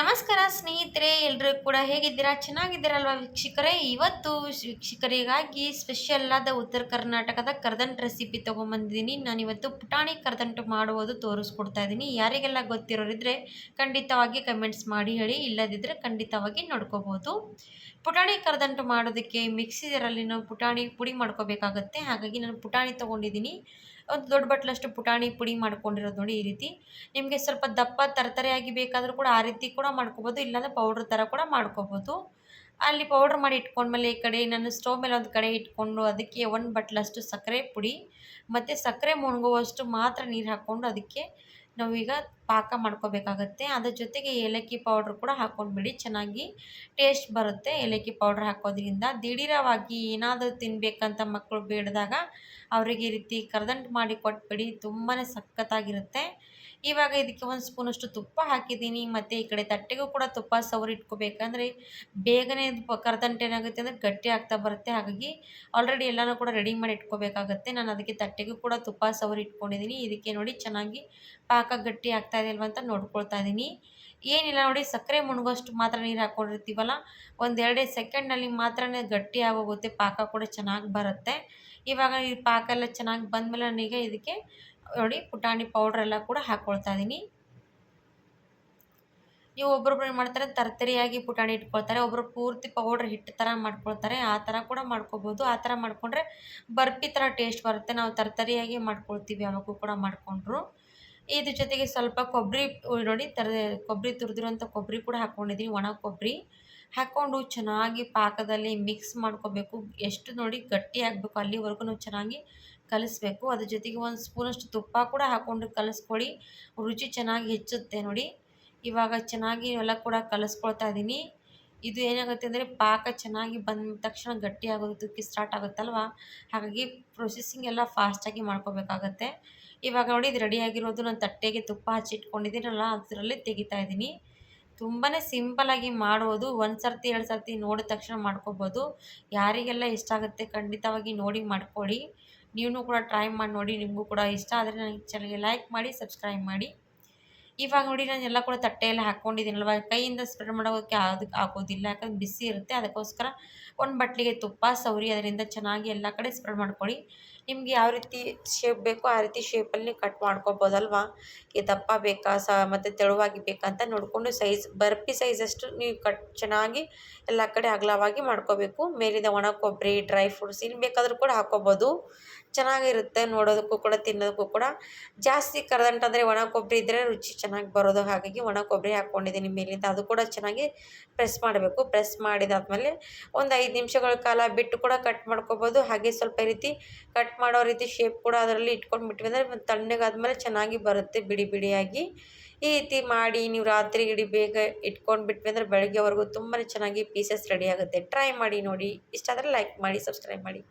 ನಮಸ್ಕಾರ ಸ್ನೇಹಿತರೆ ಎಲ್ಲರೂ ಕೂಡ ಹೇಗಿದ್ದೀರಾ? ಚೆನ್ನಾಗಿದ್ದೀರಲ್ವಾ ವೀಕ್ಷಕರೇ? ಇವತ್ತು ವೀಕ್ಷಕರಿಗಾಗಿ ಸ್ಪೆಷಲ್ ಆದ ಉತ್ತರ ಕರ್ನಾಟಕದ ಕರ್ದಂಟು ರೆಸಿಪಿ ತೊಗೊಂಬಂದಿದ್ದೀನಿ. ನಾನಿವತ್ತು ಪುಟಾಣಿ ಕರ್ದಂಟು ಮಾಡುವುದು ತೋರಿಸ್ಕೊಡ್ತಾ ಇದ್ದೀನಿ. ಯಾರಿಗೆಲ್ಲ ಗೊತ್ತಿರೋರಿದ್ರೆ ಖಂಡಿತವಾಗಿ ಕಮೆಂಟ್ಸ್ ಮಾಡಿ ಹೇಳಿ ಇಲ್ಲದಿದ್ದರೆ ಖಂಡಿತವಾಗಿ ನೋಡ್ಕೋಬೋದು. ಪುಟಾಣಿ ಕರ್ದಂಟು ಮಾಡೋದಕ್ಕೆ ಮಿಕ್ಸಿ ಜಾರಲ್ಲಿ ನಾವು ಪುಟಾಣಿ ಪುಡಿ ಮಾಡ್ಕೋಬೇಕಾಗತ್ತೆ. ಹಾಗಾಗಿ ನಾನು ಪುಟಾಣಿ ತೊಗೊಂಡಿದ್ದೀನಿ. ಒಂದು ದೊಡ್ಡ ಬಟ್ಲಷ್ಟು ಪುಟಾಣಿ ಪುಡಿ ಮಾಡ್ಕೊಂಡಿರೋದು ನೋಡಿ ಈ ರೀತಿ. ನಿಮಗೆ ಸ್ವಲ್ಪ ದಪ್ಪ ತರತರೆಯಾಗಿ ಬೇಕಾದರೂ ಕೂಡ ಆ ರೀತಿ ಕೂಡ ಮಾಡ್ಕೋಬೋದು, ಇಲ್ಲಾಂದರೆ ಪೌಡ್ರ್ ಥರ ಕೂಡ ಮಾಡ್ಕೋಬೋದು. ಅಲ್ಲಿ ಪೌಡ್ರ್ ಮಾಡಿ ಇಟ್ಕೊಂಡ್ಮೇಲೆ ಈ ಕಡೆ ನಾನು ಸ್ಟವ್ ಮೇಲೆ ಒಂದು ಕಡೆ ಇಟ್ಕೊಂಡು ಅದಕ್ಕೆ ಒಂದು ಬಟ್ಲಷ್ಟು ಸಕ್ಕರೆ ಪುಡಿ, ಮತ್ತು ಸಕ್ಕರೆ ಮುಣಗುವಷ್ಟು ಮಾತ್ರ ನೀರು ಹಾಕ್ಕೊಂಡು ಅದಕ್ಕೆ ನಾವೀಗ ಪಾಕ ಮಾಡ್ಕೋಬೇಕಾಗತ್ತೆ. ಅದ್ರ ಜೊತೆಗೆ ಏಲಕ್ಕಿ ಪೌಡ್ರ್ ಕೂಡ ಹಾಕೊಂಡ್ಬಿಡಿ, ಚೆನ್ನಾಗಿ ಟೇಸ್ಟ್ ಬರುತ್ತೆ ಏಲಕ್ಕಿ ಪೌಡ್ರ್ ಹಾಕೋದ್ರಿಂದ. ದಿಢೀರವಾಗಿ ಏನಾದರೂ ತಿನ್ನಬೇಕಂತ ಮಕ್ಕಳು ಬೇಡಿದಾಗ ಅವರಿಗೆ ಈ ರೀತಿ ಕರ್ದಂಟು ಮಾಡಿ ಕೊಟ್ಬಿಡಿ ತುಂಬಾ ಸಖತ್ತಾಗಿರುತ್ತೆ. ಇವಾಗ ಇದಕ್ಕೆ ಒಂದು ಸ್ಪೂನಷ್ಟು ತುಪ್ಪ ಹಾಕಿದ್ದೀನಿ. ಮತ್ತು ಈ ಕಡೆ ತಟ್ಟೆಗೂ ಕೂಡ ತುಪ್ಪ ಸವರಿ ಇಟ್ಕೋಬೇಕಂದ್ರೆ ಬೇಗನೆ ಕರ್ದಂಟು ಏನಾಗುತ್ತೆ ಅಂದರೆ ಗಟ್ಟಿ ಆಗ್ತಾ ಬರುತ್ತೆ. ಹಾಗಾಗಿ ಆಲ್ರೆಡಿ ಎಲ್ಲನೂ ಕೂಡ ರೆಡಿ ಮಾಡಿ ಇಟ್ಕೋಬೇಕಾಗತ್ತೆ. ನಾನು ಅದಕ್ಕೆ ತಟ್ಟೆಗೂ ಕೂಡ ತುಪ್ಪ ಸವರಿ ಇಟ್ಕೊಂಡಿದ್ದೀನಿ. ಇದಕ್ಕೆ ನೋಡಿ ಚೆನ್ನಾಗಿ ಪಾಕ ಗಟ್ಟಿ ಆಗ್ತಾ ಇದೆ ಅಲ್ವ ಅಂತ ನೋಡ್ಕೊಳ್ತಾ ಇದ್ದೀನಿ ಏನಿಲ್ಲ ನೋಡಿ, ಸಕ್ಕರೆ ಮುಣಗೋಷ್ಟು ಮಾತ್ರ ನೀರು ಹಾಕ್ಕೊಂಡಿರ್ತೀವಲ್ಲ ಒಂದೆರಡೇ ಸೆಕೆಂಡ್ನಲ್ಲಿ ಮಾತ್ರ ಗಟ್ಟಿ ಆಗೋಗುತ್ತೆ. ಪಾಕ ಕೂಡ ಚೆನ್ನಾಗಿ ಬರುತ್ತೆ. ಇವಾಗ ಈ ಪಾಕ ಎಲ್ಲ ಚೆನ್ನಾಗಿ ಬಂದಮೇಲೆ ನನಗೆ ಇದಕ್ಕೆ ನೋಡಿ ಪುಟಾಣಿ ಪೌಡ್ರೆಲ್ಲ ಕೂಡ ಹಾಕ್ಕೊಳ್ತಾ ಇದ್ದೀನಿ ನೀವು ಒಬ್ಬೊಬ್ರು ಏನು ಮಾಡ್ತಾರೆ, ತರ್ತರಿಯಾಗಿ ಪುಟಾಣಿ ಇಟ್ಕೊಳ್ತಾರೆ. ಒಬ್ಬರು ಪೂರ್ತಿ ಪೌಡ್ರ್ ಹಿಟ್ಟು ಥರ ಮಾಡ್ಕೊಳ್ತಾರೆ. ಆ ಥರ ಕೂಡ ಮಾಡ್ಕೊಬೋದು. ಆ ಥರ ಮಾಡಿಕೊಂಡ್ರೆ ಬರ್ಫಿ ಥರ ಟೇಸ್ಟ್ ಬರುತ್ತೆ. ನಾವು ತರ್ತರಿಯಾಗಿ ಮಾಡ್ಕೊಳ್ತೀವಿ ಯಾವಾಗೂ ಕೂಡ ಮಾಡಿಕೊಂಡ್ರು. ಇದ್ರ ಜೊತೆಗೆ ಸ್ವಲ್ಪ ಕೊಬ್ಬರಿ, ನೋಡಿ ತರ ಕೊಬ್ಬರಿ ತುರಿದಿರುವಂಥ ಕೊಬ್ಬರಿ ಕೂಡ ಹಾಕ್ಕೊಂಡಿದ್ದೀನಿ ಒಣ ಕೊಬ್ಬರಿ. ಹಾಕ್ಕೊಂಡು ಚೆನ್ನಾಗಿ ಪಾಕದಲ್ಲಿ ಮಿಕ್ಸ್ ಮಾಡ್ಕೋಬೇಕು. ಎಷ್ಟು ನೋಡಿ ಗಟ್ಟಿ ಆಗಬೇಕು, ಅಲ್ಲಿವರೆಗೂ ಚೆನ್ನಾಗಿ ಕಲಿಸ್ಬೇಕು. ಅದ್ರ ಜೊತೆಗೆ ಒಂದು ಸ್ಪೂನಷ್ಟು ತುಪ್ಪ ಕೂಡ ಹಾಕ್ಕೊಂಡು ಕಲಿಸ್ಕೊಡಿ ರುಚಿ ಚೆನ್ನಾಗಿ ಹೆಚ್ಚುತ್ತೆ ನೋಡಿ. ಇವಾಗ ಚೆನ್ನಾಗಿ ಎಲ್ಲ ಕೂಡ ಕಲಿಸ್ಕೊಳ್ತಾ ಇದ್ದೀನಿ ಇದು ಏನಾಗುತ್ತೆ ಅಂದರೆ ಪಾಕ ಚೆನ್ನಾಗಿ ಬಂದ ತಕ್ಷಣ ಗಟ್ಟಿ ಆಗೋದಕ್ಕೆ ಸ್ಟಾರ್ಟ್ ಆಗುತ್ತಲ್ವ? ಹಾಗಾಗಿ ಪ್ರೊಸೆಸಿಂಗ್ ಎಲ್ಲ ಫಾಸ್ಟಾಗಿ ಮಾಡ್ಕೋಬೇಕಾಗತ್ತೆ. ಇವಾಗ ನೋಡಿ ಇದು ರೆಡಿಯಾಗಿರೋದು ನಾನು ತಟ್ಟೆಗೆ ತುಪ್ಪ ಹಚ್ಚಿಟ್ಕೊಂಡಿದ್ದೀನಲ್ಲ ಅದರಲ್ಲಿ ತೆಗಿತಾ ಇದ್ದೀನಿ. ತುಂಬಾ ಸಿಂಪಲಾಗಿ ಮಾಡೋದು, ಒಂದು ಸರ್ತಿ, ಎರಡು ಸರ್ತಿ ನೋಡಿದ ತಕ್ಷಣ ಮಾಡ್ಕೋಬೋದು. ಯಾರಿಗೆಲ್ಲ ಇಷ್ಟ ಆಗುತ್ತೆ ಖಂಡಿತವಾಗಿ ನೋಡಿ ಮಾಡ್ಕೊಳ್ಳಿ. ನೀವು ಕೂಡ ಟ್ರೈ ಮಾಡಿ ನೋಡಿ, ನಿಮಗೂ ಕೂಡ ಇಷ್ಟ. ಆದರೆ ನನಗೆ ಚಾನಲ್ಗೆ ಲೈಕ್ ಮಾಡಿ ಸಬ್ಸ್ಕ್ರೈಬ್ ಮಾಡಿ. ಇವಾಗ ನೋಡಿ ನಾನು ಎಲ್ಲ ಕೂಡ ತಟ್ಟೆಯಲ್ಲಿ ಹಾಕ್ಕೊಂಡಿದ್ದೀನಲ್ವ ಕೈಯಿಂದ ಸ್ಪ್ರೆಡ್ ಮಾಡೋದಕ್ಕೆ ಅದಕ್ಕೆ ಆಗೋದಿಲ್ಲ. ಯಾಕಂದ್ರೆ ಬಿಸಿ ಇರುತ್ತೆ. ಅದಕ್ಕೋಸ್ಕರ ಒಂದು ಬಟ್ಲಿಗೆ ತುಪ್ಪ, ಸವರಿ, ಅದರಿಂದ ಚೆನ್ನಾಗಿ ಎಲ್ಲ ಕಡೆ ಸ್ಪ್ರೆಡ್ ಮಾಡ್ಕೊಳ್ಳಿ. ನಿಮ್ಗೆ ಯಾವ ರೀತಿ ಶೇಪ್ ಬೇಕೋ ಆ ರೀತಿ ಶೇಪಲ್ಲಿ ನೀವು ಕಟ್ ಮಾಡ್ಕೊಬೋದಲ್ವಾ? ಈ ದಪ್ಪ ಬೇಕಾ? ಸ, ಮತ್ತು ತೆಳುವಾಗಿ ಬೇಕಾ ಅಂತ ನೋಡಿಕೊಂಡು ಸೈಜ್ ಬರ್ಪಿ ಸೈಜಷ್ಟು ನೀವು ಕಟ್ ಚೆನ್ನಾಗಿ ಎಲ್ಲ ಕಡೆ ಅಗಲವಾಗಿ ಮಾಡ್ಕೋಬೇಕು. ಮೇಲಿಂದ ಒಣ ಕೊಬ್ಬರಿ ಡ್ರೈ ಫ್ರೂಟ್ಸ್ ಇನ್ನು ಬೇಕಾದರೂ ಕೂಡ ಹಾಕ್ಕೋಬೋದು ಚೆನ್ನಾಗಿರುತ್ತೆ ನೋಡೋದಕ್ಕೂ ಕೂಡ, ತಿನ್ನೋದಕ್ಕೂ ಕೂಡ. ಜಾಸ್ತಿ ಕರೆದಂಟಂದರೆ ಒಣ ಕೊಬ್ಬರಿ ಇದ್ದರೆ ರುಚಿ ಚೆನ್ನಾಗಿ ಬರೋದು ಹಾಗಾಗಿ ಒಣ ಕೊಬ್ಬರಿ ಹಾಕ್ಕೊಂಡಿದ್ದೀನಿ ಮೇಲಿಂದ. ಅದು ಕೂಡ ಚೆನ್ನಾಗಿ ಪ್ರೆಸ್ ಮಾಡಬೇಕು. ಪ್ರೆಸ್ ಮಾಡಿದಾದ್ಮೇಲೆ ಒಂದು ಐದು ನಿಮಿಷಗಳ ಕಾಲ ಬಿಟ್ಟು ಕೂಡ ಕಟ್ ಮಾಡ್ಕೋಬೋದು. ಹಾಗೆ ಸ್ವಲ್ಪ ರೀತಿ ಕಟ್ ಮಾಡೋ ರೀತಿ ಶೇಪ್ ಕೂಡ ಅದರಲ್ಲಿ ಇಟ್ಕೊಂಡು ಬಿಟ್ವಿ. ಅಂದರೆ ತಣ್ಣಗಾದ್ಮೇಲೆ ಚೆನ್ನಾಗಿ ಬರುತ್ತೆ ಬಿಡಿ ಬಿಡಿಯಾಗಿ. ಈ ರೀತಿ ಮಾಡಿ ನೀವು ರಾತ್ರಿ ಇಡೀ ಬೇಗ ಇಟ್ಕೊಂಡು ಬಿಟ್ವಿ ಅಂದರೆ ಬೆಳಗ್ಗೆವರೆಗೂ ತುಂಬಾ ಚೆನ್ನಾಗಿ ಪೀಸಸ್ ರೆಡಿ ಆಗುತ್ತೆ. ಟ್ರೈ ಮಾಡಿ ನೋಡಿ. ಇಷ್ಟ ಆದರೆ ಲೈಕ್ ಮಾಡಿ ಸಬ್ಸ್ಕ್ರೈಬ್ ಮಾಡಿ.